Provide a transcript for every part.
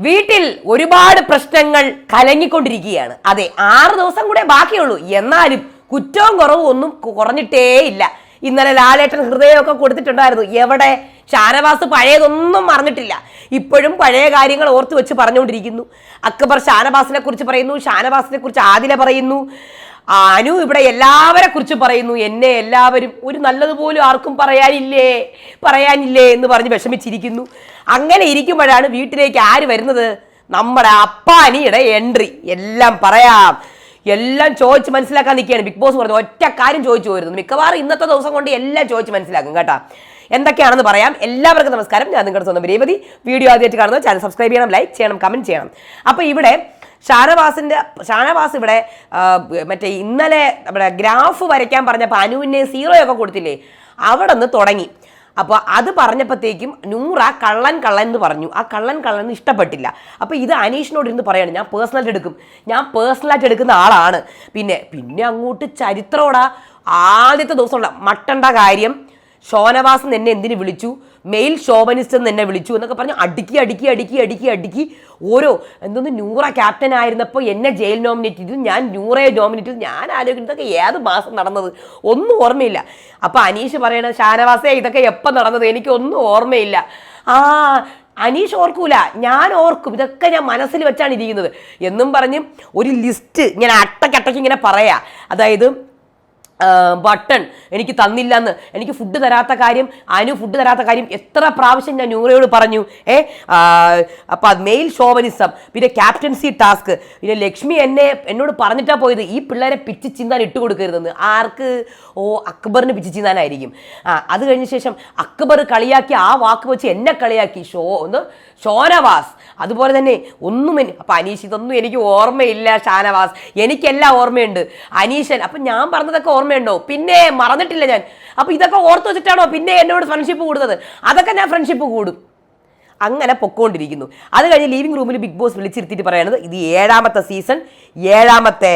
വീട്ടിൽ ഒരുപാട് പ്രശ്നങ്ങൾ കലങ്ങിക്കൊണ്ടിരിക്കുകയാണ്. അതെ ആറ് ദിവസം കൂടെ ബാക്കിയുള്ളൂ. എന്നാലും കുറ്റവും കുറവും ഒന്നും കുറഞ്ഞിട്ടേ ഇല്ല ഇന്നലെ ലാലേട്ടൻ ഹൃദയമൊക്കെ കൊടുത്തിട്ടുണ്ടായിരുന്നു. എവിടെ? ഷാനവാസ് പഴയതൊന്നും മറന്നിട്ടില്ല. ഇപ്പോഴും പഴയ കാര്യങ്ങൾ ഓർത്തു വെച്ച് പറഞ്ഞുകൊണ്ടിരിക്കുന്നു. അക്ബർ ഷാനവാസിനെ കുറിച്ച് പറയുന്നു ഷാനവാസിനെ കുറിച്ച് ആദില പറയുന്നു. അനു ഇവിടെ എല്ലാവരെ കുറിച്ച് പറയുന്നു. എന്നെ എല്ലാവരും ഒരു നല്ലതുപോലും ആർക്കും പറയാനില്ലേ? പറയാനില്ലേ എന്ന് പറഞ്ഞ് വിഷമിച്ചിരിക്കുന്നു. അങ്ങനെ ഇരിക്കുമ്പോഴാണ് വീട്ടിലേക്ക് ആര് വരുന്നത്? നമ്മുടെ അപ്പാനിയുടെ എൻട്രി എല്ലാം പറയാം. എല്ലാം ചോദിച്ച് മനസ്സിലാക്കാൻ നിൽക്കുകയാണ്. ബിഗ് ബോസ് പറഞ്ഞു ഒറ്റ കാര്യം ചോദിച്ചു പോയിരുന്നു മിക്കവാറും ഇന്നത്തെ ദിവസം കൊണ്ട് എല്ലാം ചോദിച്ച് മനസ്സിലാക്കും കേട്ടോ. എന്തൊക്കെയാണെന്ന് പറയാം. എല്ലാവർക്കും നമസ്കാരം. ഞാൻ നിങ്ങളുടെ സ്വന്തം രേവതി. വീഡിയോ ആദ്യമായിട്ട് കാണുന്നത് ചാനൽ സബ്സ്ക്രൈബ് ചെയ്യണം ലൈക്ക് ചെയ്യണം കമന്റ് ചെയ്യണം. അപ്പോൾ ഇവിടെ ഷാനവാസിന്റെ ഷാനവാസ് ഇവിടെ മറ്റേ ഇന്നലെ നമ്മുടെ ഗ്രാഫ് വരയ്ക്കാൻ പറഞ്ഞപ്പോൾ അനുവിനെ സീറോ ഒക്കെ കൊടുത്തില്ലേ? അവിടെ നിന്ന് തുടങ്ങി. അപ്പോൾ അത് പറഞ്ഞപ്പോഴത്തേക്കും നൂറ കള്ളൻ കള്ളൻ എന്ന് പറഞ്ഞു. ആ കള്ളൻ കള്ളൻ എന്ന് ഇഷ്ടപ്പെട്ടില്ല. അപ്പോൾ ഇത് അനീഷിനോട് ഇരുന്ന് പറയാണ് ഞാൻ പേഴ്സണലായിട്ട് എടുക്കും. ഞാൻ പേഴ്സണലായിട്ട് എടുക്കുന്ന ആളാണ്. പിന്നെ പിന്നെ അങ്ങോട്ട് ചരിത്രമോടാ ആദ്യത്തെ ദിവസമുള്ള മട്ടണ്ട കാര്യം ഷോനവാസൻ എന്നെ എന്തിന് വിളിച്ചു? മെയിൽ ഷോവനിസ്റ്റ് എന്ന് എന്നെ വിളിച്ചു എന്നൊക്കെ പറഞ്ഞ് അടുക്കി അടുക്കി അടുക്കി അടുക്കി അടുക്കി ഓരോ എന്തോന്ന് നൂറ ക്യാപ്റ്റൻ ആയിരുന്നപ്പോൾ എന്നെ ജയിൽ നോമിനേറ്റ് ചെയ്തു. ഞാൻ നൂറയെ നോമിനേറ്റ് ചെയ്തു. ഞാൻ ആലോചിക്കുന്നത് ഇതൊക്കെ ഏത് മാസം നടന്നത്? ഒന്നും ഓർമ്മയില്ല. അപ്പോൾ അനീഷ് പറയണ ഷാനവാസേ ഇതൊക്കെ എപ്പം നടന്നത്? എനിക്കൊന്നും ഓർമ്മയില്ല. ആ അനീഷ് ഓർക്കൂല. ഞാൻ ഓർക്കും. ഇതൊക്കെ ഞാൻ മനസ്സിൽ വെച്ചാണ് ഇരിക്കുന്നത്. എന്നും പറഞ്ഞ് ഒരു ലിസ്റ്റ് ഇങ്ങനെ അട്ടക്കട്ടയ്ക്ക് ഇങ്ങനെ പറയാ. അതായത് ബട്ടൺ എനിക്ക് തന്നില്ല എന്ന് എനിക്ക് ഫുഡ് തരാത്ത കാര്യം അനു ഫുഡ് തരാത്ത കാര്യം എത്ര പ്രാവശ്യം ഞാൻ നൂറയോട് പറഞ്ഞു. ഏ അപ്പം മെയിൽ ഷോവനിസം പിന്നെ ക്യാപ്റ്റൻസി ടാസ്ക് പിന്നെ ലക്ഷ്മി എന്നെ എന്നോട് പറഞ്ഞിട്ടാ പോയത് ഈ പിള്ളേരെ പിച്ച് ചിന്താൻ ഇട്ട് കൊടുക്കരുതെന്ന്. ആർക്ക്? ഓ അക്ബറിന് പിച്ച് ചിന്താനായിരിക്കും. ആ അത് കഴിഞ്ഞ ശേഷം അക്ബർ കളിയാക്കി ആ വാക്ക് വെച്ച് എന്നെ കളിയാക്കി. ഷോ ഒന്ന് ഷോനവാസ്. അതുപോലെ തന്നെ ഒന്നും അപ്പം അനീഷ് ഇതൊന്നും എനിക്ക് ഓർമ്മയില്ല ഷാനവാസ്. എനിക്കെല്ലാം ഓർമ്മയുണ്ട്. അനീഷൻ അപ്പം ഞാൻ പറഞ്ഞതൊക്കെ ഓർമ്മയുണ്ടോ? പിന്നെ മറന്നിട്ടില്ല ഞാൻ. അപ്പൊ ഇതൊക്കെ ഓർത്ത് വെച്ചിട്ടാണോ പിന്നെ എന്നോട് ഫ്രണ്ട്ഷിപ്പ് കൂടുന്നത്? അതൊക്കെ ഞാൻ ഫ്രണ്ട്ഷിപ്പ് കൂടും. അങ്ങനെ പൊക്കോണ്ടിരിക്കുന്നു. അത് കഴിഞ്ഞ് ലിവിംഗ് റൂമിൽ ബിഗ് ബോസ് വിളിച്ചിരുത്തിയിട്ട് പറയുന്നത് ഇത് ഏഴാമത്തെ സീസൺ ഏഴാമത്തെ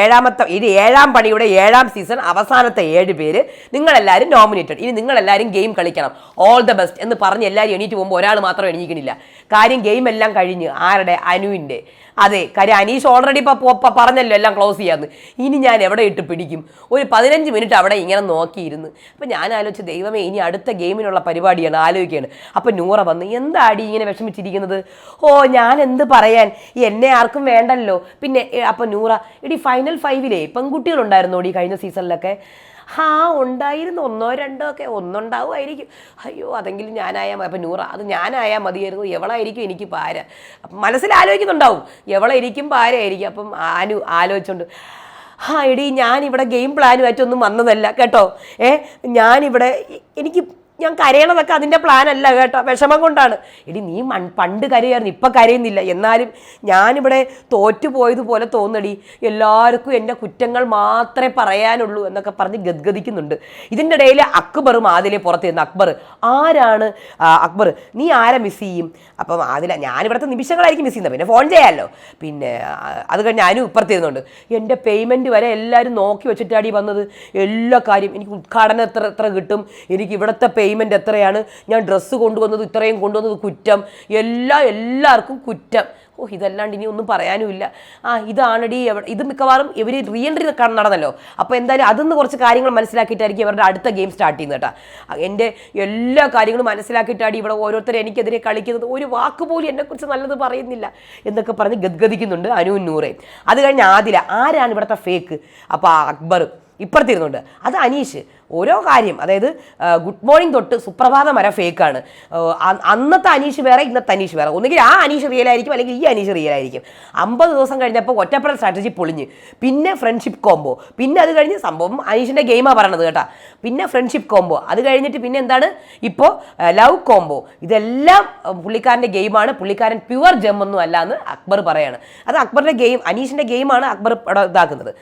ഏഴാമത്തെ ഇത് ഏഴാം പണിയുടെ ഏഴാം സീസൺ അവസാനത്തെ ഏഴ് പേര് നിങ്ങളെല്ലാവരും നോമിനേറ്റഡ് ഇനി നിങ്ങളെല്ലാവരും ഗെയിം കളിക്കണം. ഓൾ ദ ബെസ്റ്റ് എന്ന് പറഞ്ഞ് എല്ലാവരും എണീറ്റ് പോകുമ്പോൾ ഒരാൾ മാത്രം എണീക്കണില്ല. കാര്യം ഗെയിം എല്ലാം കഴിഞ്ഞ് ആരുടെ? അനുവിന്റെ. അതെ കാര്യം അനീഷ് ഓൾറെഡി ഇപ്പോൾ പറഞ്ഞല്ലോ എല്ലാം ക്ലോസ് ചെയ്യാന്ന്. ഇനി ഞാൻ എവിടെ ഇട്ട് പിടിക്കും? ഒരു പതിനഞ്ച് മിനിറ്റ് അവിടെ ഇങ്ങനെ നോക്കിയിരുന്നു. അപ്പം ഞാൻ ആലോചിച്ച് ദൈവമേ ഇനി അടുത്ത ഗെയിമിനുള്ള പരിപാടിയാണ് ആലോചിക്കുകയാണ് അപ്പം നൂറ വന്ന്. എന്താടി ഇങ്ങനെ വിഷമിച്ചിരിക്കുന്നത്? ഓ ഞാൻ എന്ത് പറയാൻ? എന്നെ ആർക്കും വേണ്ടല്ലോ. പിന്നെ അപ്പം നൂറ ഇടി ഫൈനൽ ഫൈവിലേ പെൺകുട്ടികളുണ്ടായിരുന്നോ ഈ കഴിഞ്ഞ സീസണിലൊക്കെ ഹാ ഉണ്ടായിരുന്നു. ഒന്നോ രണ്ടോ ഒക്കെ. ഒന്നുണ്ടാവുമായിരിക്കും. അയ്യോ അതെങ്കിലും ഞാനായാൽ മതി. അപ്പം നൂറ അത് ഞാനായാൽ മതിയായിരുന്നു. എവളായിരിക്കും എനിക്ക് പാര അപ്പം മനസ്സിൽ ആലോചിക്കുന്നുണ്ടാവും എവളായിരിക്കും പാരയായിരിക്കും അപ്പം ആനു ആലോചിച്ചുകൊണ്ട് ഹാ എടി ഞാനിവിടെ ഗെയിം പ്ലാനുമായിട്ടൊന്നും വന്നതല്ല. കേട്ടോ? ഏ ഞാനിവിടെ എനിക്ക് ഞാൻ കരയണതൊക്കെ അതിന്റെ പ്ലാൻ അല്ല കേട്ടോ. വിഷമം കൊണ്ടാണ്. എടി നീ മൺ പണ്ട് കരയായിരുന്നു ഇപ്പം കരയുന്നില്ല. എന്നാലും ഞാനിവിടെ തോറ്റുപോയതുപോലെ തോന്നടി. എല്ലാവർക്കും എന്റെ കുറ്റങ്ങൾ മാത്രമേ പറയാനുള്ളൂ എന്നൊക്കെ പറഞ്ഞ് ഗദ്ഗദിക്കുന്നുണ്ട്. ഇതിന്റെ ഇടയിൽ അക്ബറും ആദിലെ പുറത്ത് നിന്ന് അക്ബർ ആരാണ്? അക്ബർ നീ ആരെ മിസ് ചെയ്യും? അപ്പം ആദില ഞാനിവിടുത്തെ നിമിഷങ്ങളായിരിക്കും മിസ് ചെയ്യുന്നത്. പിന്നെ ഫോൺ ചെയ്യാമല്ലോ പിന്നെ അത് കഴിഞ്ഞ് ഞാനും ഇപ്പുറത്തിരുന്നുണ്ട് എന്റെ പേയ്മെന്റ് വരെ എല്ലാവരും നോക്കി വെച്ചിട്ടാടി വന്നത്. എല്ലാ കാര്യം എനിക്ക് ഉദ്ഘാടനം എത്ര എത്ര കിട്ടും? എനിക്ക് ഇവിടുത്തെ പേയ്മെന്റ് എത്രയാണ്? ഞാൻ ഡ്രസ്സ് കൊണ്ടുവന്നത് ഇത്രയും കൊണ്ടുവന്നത് കുറ്റം. എല്ലാ എല്ലാവർക്കും കുറ്റം. ഓ ഇതല്ലാണ്ട് ഇനി ഒന്നും പറയാനുമില്ല. ആ ഇതാണടി എവിടെ ഇത് മിക്കവാറും ഇവർ റീ എൻട്രി നടന്നല്ലോ. അപ്പോൾ എന്തായാലും അതിന്ന് കുറച്ച് കാര്യങ്ങൾ മനസ്സിലാക്കിയിട്ടായിരിക്കും ഇവരുടെ അടുത്ത ഗെയിം സ്റ്റാർട്ട് ചെയ്യുന്നത് കേട്ടോ. എന്റെ എല്ലാ കാര്യങ്ങളും മനസ്സിലാക്കിയിട്ടാണ് ഇവിടെ ഓരോരുത്തർ എനിക്കെതിരെ കളിക്കുന്നത്. ഒരു വാക്ക് പോലും എന്നെക്കുറിച്ച് നല്ലത് പറയുന്നില്ല എന്നൊക്കെ പറഞ്ഞ് ഗദ്ഗദിക്കുന്നുണ്ട് അനു നൂറേ. അത് കഴിഞ്ഞ് ആദില. ആരാണ് ഇവിടുത്തെ ഫേക്ക് അപ്പോൾ അക്ബർ. ഇപ്പുറത്തിരുന്നുണ്ട്. അത് അനീഷ്. ഓരോ കാര്യം അതായത് ഗുഡ് മോർണിംഗ് തൊട്ട് സുപ്രഭാതം വരെ ഫേക്കാണ് അന്നത്തെ അനീഷ് വേറെ ഇന്നത്തെ അനീഷ് വേറെ. ഒന്നുകിൽ ആ അനീഷ് റിയൽ ആയിരിക്കും അല്ലെങ്കിൽ ഈ അനീഷ് റിയൽ ആയിരിക്കും. അമ്പത് ദിവസം കഴിഞ്ഞപ്പോൾ ഒറ്റപ്പെടൽ സ്ട്രാറ്റജി പൊളിഞ്ഞ്. പിന്നെ ഫ്രണ്ട്ഷിപ്പ് കോംബോ പിന്നെ അത് കഴിഞ്ഞ് സംഭവം അനീഷിന്റെ ഗെയിമാണ് പറയണത് കേട്ടാ. പിന്നെ ഫ്രണ്ട്ഷിപ്പ് കോംബോ അത് കഴിഞ്ഞിട്ട് പിന്നെ എന്താണ്? ഇപ്പോൾ ലവ് കോംബോ ഇതെല്ലാം പുള്ളിക്കാരന്റെ ഗെയിമാണ് പുള്ളിക്കാരൻ പ്യുവർ ജെമ്മൊന്നും അല്ല എന്ന് അക്ബർ പറയാണ്. അത് അക്ബറിന്റെ ഗെയിം അനീഷിന്റെ ഗെയിമാണ് അക്ബർ ഇതാക്കുന്നത്.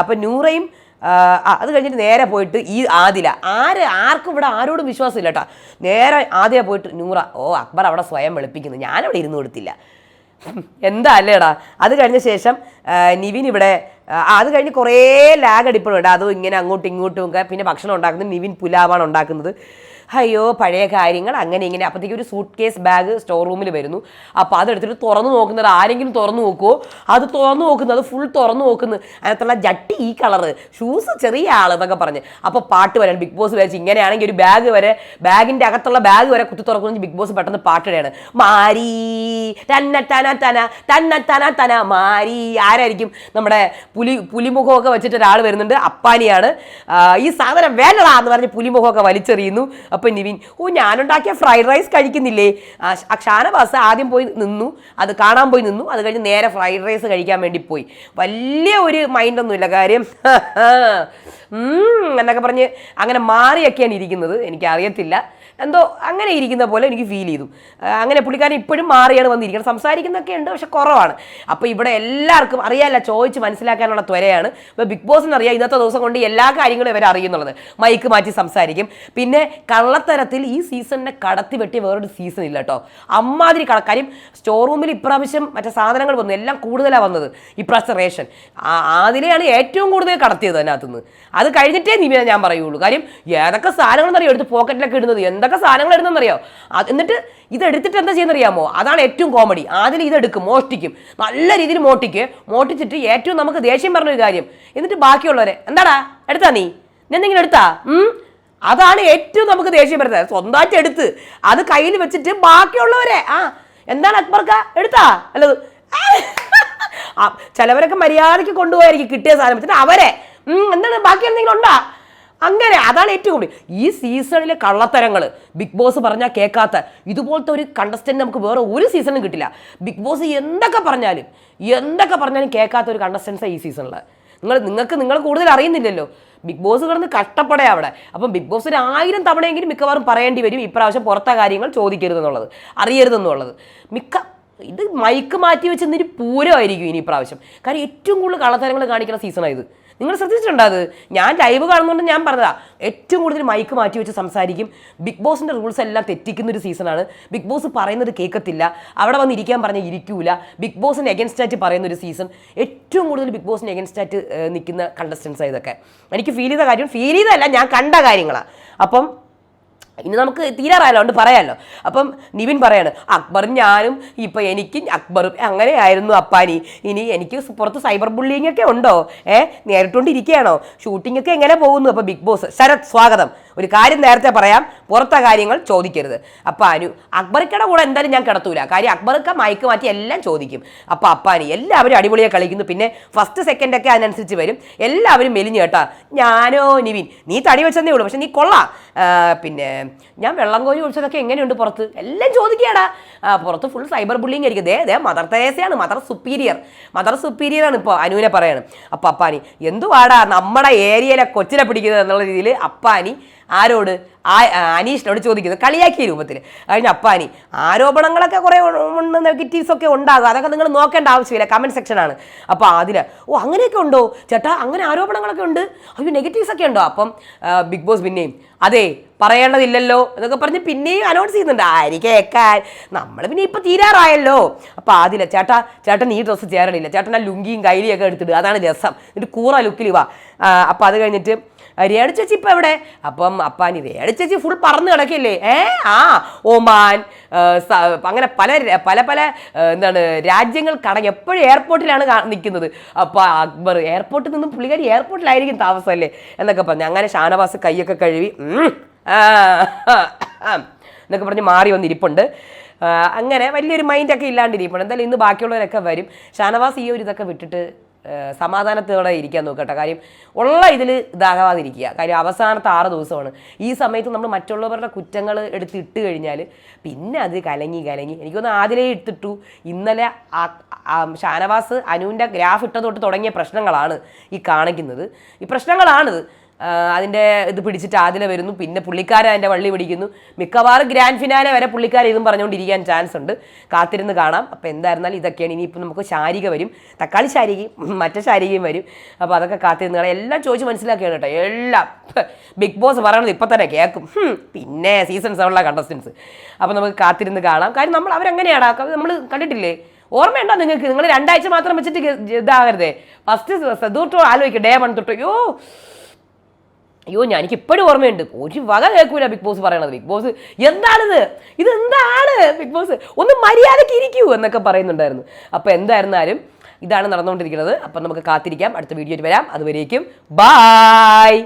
അപ്പം നൂറയും അത് കഴിഞ്ഞിട്ട് നേരെ പോയിട്ട് ഈ ആദില. ആര് ആർക്കും ഇവിടെ ആരോടും വിശ്വാസമില്ല കേട്ടോ. നേരെ ആദ്യ പോയിട്ട് നൂറ ഓ അക്ബർ അവിടെ സ്വയം വെളുപ്പിക്കുന്നു. ഞാനവിടെ ഇരുന്ന് കൊടുത്തില്ല. എന്താ അല്ലേടാ അത് കഴിഞ്ഞ ശേഷം നിവിൻ ഇവിടെ അത് കഴിഞ്ഞ് കുറേ ലാഗ് അടിപ്പുണ്ട്. അതും ഇങ്ങനെ അങ്ങോട്ടും ഇങ്ങോട്ടും ഒക്കെ. പിന്നെ ഭക്ഷണം ഉണ്ടാക്കുന്നത് നിവിൻ പുലാവാണ് ഉണ്ടാക്കുന്നത്. അയ്യോ പഴയ കാര്യങ്ങൾ. അങ്ങനെ ഇങ്ങനെ. അപ്പോഴത്തേക്ക് ഒരു സൂട്ട് കേസ് ബാഗ് സ്റ്റോർ റൂമിൽ വരുന്നു. അപ്പോൾ അതെടുത്തിട്ട് തുറന്നു നോക്കുന്നത് ആരെങ്കിലും തുറന്നു നോക്കുമോ അത് തുറന്നു നോക്കുന്നത് അത് ഫുൾ തുറന്നു നോക്കുന്നത്. അതിനകത്തുള്ള ജട്ടി ഈ കളറ് ഷൂസ് ചെറിയ ആൾ എന്നൊക്കെ പറഞ്ഞ്. അപ്പോൾ പാട്ട് വരാൻ ബിഗ് ബോസ് വരച്ച് ഇങ്ങനെയാണെങ്കിൽ ഒരു ബാഗ് വരെ ബാഗിന്റെ അകത്തുള്ള ബാഗ് വരെ കുത്തി തുറക്കുന്നു ബിഗ് ബോസ് പെട്ടെന്ന് പാട്ടിടുകയാണ് മാരി തന്ന തന തന തന്ന തന തന മാരി. ആരായിരിക്കും? നമ്മുടെ പുലി പുലിമുഖമൊക്കെ വെച്ചിട്ട് ഒരാൾ വരുന്നുണ്ട്. അപ്പാനിയാണ്. ഈ സാധനം വേണ്ടടാ എന്ന് പറഞ്ഞ് പുലിമുഖമൊക്കെ വലിച്ചെറിയുന്നു. അപ്പം നിവിൻ ഓ ഞാനുണ്ടാക്കിയ ഫ്രൈഡ് റൈസ് കഴിക്കുന്നില്ലേ? ഷാനവാസ് ആദ്യം പോയി നിന്നു. അത് കാണാൻ പോയി നിന്നു. അത് കഴിഞ്ഞ് നേരെ ഫ്രൈഡ് റൈസ് കഴിക്കാൻ വേണ്ടി പോയി. വലിയ ഒരു മൈൻഡൊന്നുമില്ല കാര്യം എന്നൊക്കെ പറഞ്ഞ് അങ്ങനെ മാറിയൊക്കെയാണ് ഇരിക്കുന്നത്. എനിക്കറിയത്തില്ല. എന്തോ അങ്ങനെ ഇരിക്കുന്ന പോലെ എനിക്ക് ഫീൽ ചെയ്തു. അങ്ങനെ പുള്ളിക്കാരൻ ഇപ്പോഴും മാറിയാണ് വന്നിരിക്കുന്നത്. സംസാരിക്കുന്നൊക്കെ ഉണ്ട് പക്ഷെ കുറവാണ്. അപ്പോൾ ഇവിടെ എല്ലാവർക്കും അറിയാമല്ല ചോദിച്ച് മനസ്സിലാക്കാനുള്ള ത്വരയാണ്. ഇപ്പോൾ ബിഗ് ബോസിന് അറിയാം ഇന്നത്തെ ദിവസം കൊണ്ട് എല്ലാ കാര്യങ്ങളും ഇവർ അറിയുന്നുള്ളത്. മൈക്ക് മാറ്റി സംസാരിക്കും. പിന്നെ കള്ളത്തരത്തിൽ ഈ സീസണിനെ കടത്തി വെട്ടി വേറൊരു സീസൺ ഇല്ല കേട്ടോ അമ്മാതിരി കടക്കാരും സ്റ്റോർ റൂമിൽ ഇപ്രാവശ്യം മറ്റേ സാധനങ്ങൾ വന്നു. എല്ലാം കൂടുതലാണ് വന്നത്. ഇപ്രാവശ്യത്തെ റേഷൻ. അതിലെയാണ് ഏറ്റവും കൂടുതൽ കടത്തിയത് അതിനകത്തുനിന്ന്. അത് കഴിഞ്ഞിട്ടേ നിവിനെ ഞാൻ പറയുള്ളൂ. കാര്യം ഏതൊക്കെ സാധനങ്ങളെന്നറിയോ? എടുത്ത് പോക്കറ്റിലൊക്കെ ഇടുന്നത്. എന്തൊക്കെ സാധനങ്ങൾ അറിയോ എന്നിട്ട് ഇത് എടുത്തിട്ട് എന്താ ചെയ്യുന്നറിയാമോ? അതാണ് ഏറ്റവും കോമഡി ആദ്യം ഇതെടുക്കും മോഷ്ടിക്കും. നല്ല രീതിയിൽ മോട്ടിക്ക് മോട്ടിച്ചിട്ട് ഏറ്റവും നമുക്ക് ദേഷ്യം പറഞ്ഞൊരു കാര്യം. എന്നിട്ട് ബാക്കിയുള്ളവരെ എന്താടാ? എടുത്താ നീ? എന്തെങ്കിലും എടുത്താ? അതാണ് ഏറ്റവും നമുക്ക് ദേഷ്യം വരുന്നത്. സ്വന്തമായിട്ട് എടുത്ത് അത് കയ്യിൽ വെച്ചിട്ട് ബാക്കിയുള്ളവരെ ആ എന്താണ് അക്ബർക്ക? എടുത്താ? അല്ലത്. ആ, ചിലവരൊക്കെ മര്യാദയ്ക്ക് കൊണ്ടുപോയായിരിക്കും കിട്ടിയ സാധനം. എന്നിട്ട് അവരെ എന്താണ്? ബാക്കി എന്തെങ്കിലും ഉണ്ടാ? അങ്ങനെ അതാണ് ഏറ്റവും കൂടുതൽ. ഈ സീസണിലെ കള്ളത്തരങ്ങൾ ബിഗ് ബോസ് പറഞ്ഞാൽ കേൾക്കാത്ത ഇതുപോലത്തെ ഒരു കണ്ടസ്റ്റന്റ് നമുക്ക് വേറെ ഒരു സീസണും കിട്ടില്ല. ബിഗ് ബോസ് എന്തൊക്കെ പറഞ്ഞാലും എന്തൊക്കെ പറഞ്ഞാലും കേൾക്കാത്ത ഒരു കണ്ടസ്റ്റൻസാണ് ഈ സീസണിൽ നിങ്ങൾ നിങ്ങൾക്ക് നിങ്ങൾ കൂടുതൽ അറിയുന്നില്ലല്ലോ. ബിഗ് ബോസ് കിടന്ന് കഷ്ടപ്പെടേ അവിടെ. അപ്പം ബിഗ് ബോസ് ഒരു ആയിരം തവണയെങ്കിലും മിക്കവാറും പറയേണ്ടി വരും ഇപ്രാവശ്യം പുറത്തെ കാര്യങ്ങൾ ചോദിക്കരുതെന്നുള്ളത് അറിയരുതെന്നുള്ളത് മിക്ക ഇത് മൈക്ക് മാറ്റി വെച്ച് പൂരമായിരിക്കും ഇനി ഇപ്രാവശ്യം. കാരണം ഏറ്റവും കൂടുതൽ കള്ളത്തരങ്ങൾ കാണിക്കുന്ന സീസണാണ് ഇത്. നിങ്ങൾ ശ്രദ്ധിച്ചിട്ടുണ്ടോ അത്? ഞാൻ ലൈവ് കാണുന്നതുകൊണ്ട് ഞാൻ പറഞ്ഞതാ. ഏറ്റവും കൂടുതൽ മൈക്ക് മാറ്റി വെച്ച് സംസാരിക്കും. ബിഗ് ബോസിന്റെ റൂൾസ് എല്ലാം തെറ്റിക്കുന്ന ഒരു സീസണാണ് ബിഗ് ബോസ് പറയുന്നത് കേൾക്കത്തില്ല. അവിടെ വന്ന് ഇരിക്കാൻ പറഞ്ഞാൽ ഇരിക്കൂല. ബിഗ് ബോസിന് എഗൻസ്റ്റ് ആയിട്ട് പറയുന്ന ഒരു സീസൺ ഏറ്റവും കൂടുതൽ ബിഗ് ബോസിന് എഗൻസ്റ്റ് ആയിട്ട് നിൽക്കുന്ന കണ്ടസ്റ്റൻസ് ഇതൊക്കെ. എനിക്ക് ഫീൽ ചെയ്ത കാര്യം ഫീൽ ചെയ്തതല്ല ഞാൻ കണ്ട കാര്യങ്ങളാണ് അപ്പം ഇനി നമുക്ക് തീരാറായല്ലോ അതുകൊണ്ട് പറയാമല്ലോ അപ്പം നിവിൻ പറയാണ് അക്ബറും ഞാനും ഇപ്പൊ എനിക്ക് അക്ബറും അങ്ങനെയായിരുന്നു അപ്പാനി. ഇനി എനിക്ക് പുറത്ത് സൈബർ ബുള്ളിങ് ഒക്കെ ഉണ്ടോ? ഏ നേരിട്ടുകൊണ്ടിരിക്കുകയാണോ ഷൂട്ടിംഗ് ഒക്കെ എങ്ങനെ പോകുന്നു? അപ്പൊ ബിഗ് ബോസ് ശരത് സ്വാഗതം. ഒരു കാര്യം നേരത്തെ പറയാം പുറത്തെ കാര്യങ്ങൾ ചോദിക്കരുത്. അപ്പൊ അനു അക്ബറിക്കയുടെ കൂടെ എന്തായാലും ഞാൻ കിടത്തൂല. കാര്യം അക്ബർക്ക് മയക്ക് മാറ്റി എല്ലാം ചോദിക്കും. അപ്പൊ അപ്പാനി എല്ലാവരും അടിപൊളിയെ കളിക്കുന്നു. പിന്നെ ഫസ്റ്റ് സെക്കൻഡ് ഒക്കെ അതിനനുസരിച്ച് വരും. എല്ലാവരും മെലിഞ്ഞു കേട്ടാ ഞാനോ നിവിൻ നീ തടി വെച്ചതേ ഉള്ളൂ പക്ഷെ നീ കൊള്ളാം. പിന്നെ ഞാൻ വെള്ളം കോരി ഒഴിച്ചതൊക്കെ എങ്ങനെയുണ്ട് പുറത്ത്? എല്ലാം ചോദിക്കുകയാടാ. പുറത്ത് ഫുൾ സൈബർ ബുള്ളിങ് ആയിരിക്കും. ദേ ദേ മദർ തെരേസയാണ് മദർ സുപ്പീരിയർ മദർ സുപ്പീരിയർ ആണ് ഇപ്പോൾ അനുവിനെ പറയാണ്. അപ്പം അപ്പാനി എന്തുവാടാ നമ്മുടെ ഏരിയയിലെ കൊച്ചിനെ പിടിക്കുന്നത് എന്നുള്ള രീതിയിൽ അപ്പാനി ആരോട്? ആ അനീഷിനോട് ചോദിക്കുന്നത് കളിയാക്കിയ രൂപത്തിൽ കഴിഞ്ഞ അപ്പാനി ആരോപണങ്ങളൊക്കെ കുറേ നെഗറ്റീവ്സ് ഒക്കെ ഉണ്ടാകും. അതൊക്കെ നിങ്ങൾ നോക്കേണ്ട ആവശ്യമില്ല. കമന്റ് സെക്ഷനാണ് അപ്പോൾ അതിൽ ഓ അങ്ങനെയൊക്കെ ഉണ്ടോ? ചേട്ടാ അങ്ങനെ ആരോപണങ്ങളൊക്കെ ഉണ്ട്? അയ്യോ നെഗറ്റീവ്സ് ഒക്കെ ഉണ്ടോ? അപ്പം ബിഗ് ബോസ് പിന്നെയും അതെ പറയേണ്ടതില്ലല്ലോ എന്നൊക്കെ പറഞ്ഞ് പിന്നെയും അനൗൺസ് ചെയ്യുന്നുണ്ട്. ആര് കേൾക്കാൻ നമ്മൾ പിന്നെ ഇപ്പൊ തീരാറായല്ലോ. അപ്പോൾ ആദില ചേട്ടാ ചേട്ടൻ ഈ ഡ്രസ്സ് ചേരണില്ല. ചേട്ടൻ ആ ലുങ്കിയും കൈലിയും ഒക്കെ എടുത്തിട്ട് അതാണ് രസം. എന്നിട്ട് കൂറ ലുക്കിൽ വാ. അപ്പോൾ അപ്പൊ അത് കഴിഞ്ഞിട്ട് ഹരിയാണ് ചേച്ചി ഇപ്പൊ എവിടെ? അപ്പം അപ്പാനി ഇത്. ചേച്ചി ഫുൾ പറന്ന് കിടക്കില്ലേ ഏ? ആ ഒമാൻ അങ്ങനെ പല പല പല എന്താണ് രാജ്യങ്ങൾ കടങ്ങി എപ്പോഴും എയർപോർട്ടിലാണ് നിൽക്കുന്നത് അപ്പോൾ അക്ബർ എയർപോർട്ടിൽ നിന്നും പുള്ളിക്കാരി എയർപോർട്ടിലായിരിക്കും താമസമല്ലേ? എന്നൊക്കെ പറഞ്ഞു. അങ്ങനെ ഷാനവാസ് കൈയൊക്കെ കഴുകി എന്നൊക്കെ പറഞ്ഞ് മാറി വന്നിരിപ്പുണ്ട്. അങ്ങനെ വലിയൊരു മൈൻഡൊക്കെ ഇല്ലാണ്ടിരിപ്പുണ്ട്. എന്തായാലും ഇന്ന് ബാക്കിയുള്ളവരൊക്കെ വരും. ഷാനവാസ് ഈ ഒരു ഇതൊക്കെ വിട്ടിട്ട് സമാധാനത്തോടെ ഇരിക്കാൻ നോക്കട്ടെ കാര്യം ഉള്ള ഇതിൽ ഇതാകാതിരിക്കുക. കാര്യം അവസാനത്തെ ആറ് ദിവസമാണ്. ഈ സമയത്ത് നമ്മൾ മറ്റുള്ളവരുടെ കുറ്റങ്ങൾ എടുത്ത് ഇട്ട് കഴിഞ്ഞാൽ പിന്നെ അത് കലങ്ങി കലങ്ങി. എനിക്കൊന്ന് ആദ്യമേ ഇട്ടിട്ടു ഇന്നലെ ഷാനവാസ് അനുവിന്റെ ഗ്രാഫ് ഇട്ടതൊട്ട് തുടങ്ങിയ പ്രശ്നങ്ങളാണ് ഈ കാണിക്കുന്നത്. ഈ പ്രശ്നങ്ങളാണിത്. അതിന്റെ ഇത് പിടിച്ചിട്ട് ആദില വരുന്നു. പിന്നെ പുള്ളിക്കാരൻ അതിന്റെ വള്ളി പിടിക്കുന്നു. മിക്കവാറും ഗ്രാൻഡ് ഫിനാലെ വരെ പുള്ളിക്കാരൻ ഇതും പറഞ്ഞുകൊണ്ടിരിക്കാൻ ചാൻസ് ഉണ്ട്. കാത്തിരുന്ന് കാണാം. അപ്പോൾ എന്തായിരുന്നാലും ഇതൊക്കെയാണ്. ഇനിയിപ്പോൾ നമുക്ക് ശാരിക വരും. തക്കാളി ശാരികയും മറ്റേ ശാരികയും വരും. അപ്പോൾ അതൊക്കെ കാത്തിരുന്ന് കാണാം. എല്ലാം ചോദിച്ച് മനസ്സിലാക്കിയാണ് കേട്ടോ. എല്ലാം. ബിഗ് ബോസ് പറയണത് ഇപ്പം തന്നെ കേൾക്കും. പിന്നെ സീസൺ സെവനിലെ കണ്ടസ്റ്റൻസ് അപ്പോൾ നമുക്ക് കാത്തിരുന്ന് കാണാം. കാര്യം നമ്മൾ അവരങ്ങനെയാണ് നമ്മൾ കണ്ടിട്ടില്ലേ? ഓർമ്മയുണ്ടോ നിങ്ങൾക്ക്? നിങ്ങൾ രണ്ടാഴ്ച മാത്രം വെച്ചിട്ട് ഇതാകരുതേ. ഫസ്റ്റ് ദിവസം ടു ആലോചിക്കും. ഡേ വൺ തൊട്ട്. അയ്യോ അയ്യോ ഞാൻ എനിക്ക് ഇപ്പോഴും ഓർമ്മയുണ്ട്. ഒരു വക കേൾക്കൂല ബിഗ് ബോസ് പറയണത്. ബിഗ് ബോസ് എന്താണിത്? ഇത് എന്താണ് ബിഗ് ബോസ്? ഒന്ന് മര്യാദയ്ക്ക് ഇരിക്കൂ എന്നൊക്കെ പറയുന്നുണ്ടായിരുന്നു. അപ്പോൾ എന്തായിരുന്നാലും ഇതാണ് നടന്നുകൊണ്ടിരിക്കുന്നത്. അപ്പം നമുക്ക് കാത്തിരിക്കാം. അടുത്ത വീഡിയോയിൽ വരാം. അതുവരേക്കും ബായ്